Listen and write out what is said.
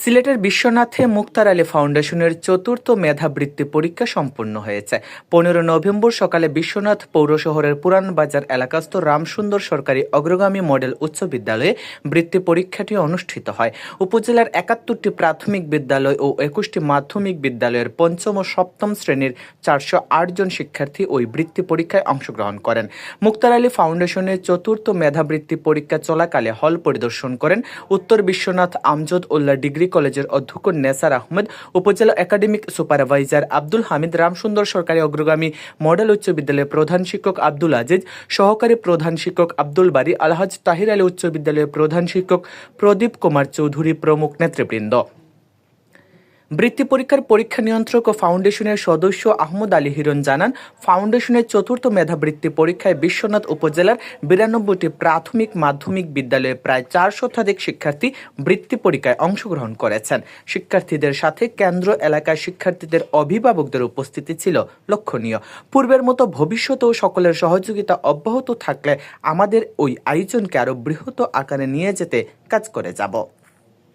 সিলেটের বিশ্বনাথে মুক্তার আলী ফাউন্ডেশনের চতুর্থ মেধাবৃত্তি পরীক্ষা সম্পন্ন হয়েছে। পনেরো নভেম্বর সকালে বিশ্বনাথ পৌর শহরের পুরান বাজার এলাকাস্থ রামসুন্দর সরকারি অগ্রগামী মডেল উচ্চ বিদ্যালয়ে বৃত্তি পরীক্ষাটি অনুষ্ঠিত হয়। উপজেলার একাত্তরটি প্রাথমিক বিদ্যালয় ও একুশটি মাধ্যমিক বিদ্যালয়ের পঞ্চম ও সপ্তম শ্রেণির চারশো জন শিক্ষার্থী ওই বৃত্তি পরীক্ষায় অংশগ্রহণ করেন। মুক্তার আলী ফাউন্ডেশনের চতুর্থ মেধাবৃত্তি পরীক্ষা চলাকালে হল পরিদর্শন করেন উত্তর বিশ্বনাথ আমজদ উল্লাহ ডিগ্রি কলেজের অধ্যক্ষ নেসার আহমেদ, উপজেলা একাডেমিক সুপারভাইজার আব্দুল হামিদ, রামসুন্দর সরকারি অগ্রগামী মডেল উচ্চ বিদ্যালয়ের প্রধান শিক্ষক আব্দুল আজিজ, সহকারী প্রধান শিক্ষক আব্দুল বারী, আলহাজ তাহির আলী উচ্চ বিদ্যালয়ের প্রধান শিক্ষক প্রদীপ কুমার চৌধুরী প্রমুখ নেতৃবৃন্দ। বৃত্তি পরীক্ষার পরীক্ষা নিয়ন্ত্রক ও ফাউন্ডেশনের সদস্য আহমদ আলী হিরণ জানান, ফাউন্ডেশনের চতুর্থ মেধাবৃত্তি পরীক্ষায় বিশ্বনাথ উপজেলার বিরানব্বইটি প্রাথমিক মাধ্যমিক বিদ্যালয়ে প্রায় চার শতাধিক শিক্ষার্থী বৃত্তি পরীক্ষায় অংশগ্রহণ করেছেন। শিক্ষার্থীদের সাথে কেন্দ্র এলাকার শিক্ষার্থীদের অভিভাবকদের উপস্থিতি ছিল লক্ষণীয়। পূর্বের মতো ভবিষ্যতেও সকলের সহযোগিতা অব্যাহত থাকলে আমাদের ওই আয়োজনকে আরও বৃহৎ আকারে নিয়ে যেতে কাজ করে যাব।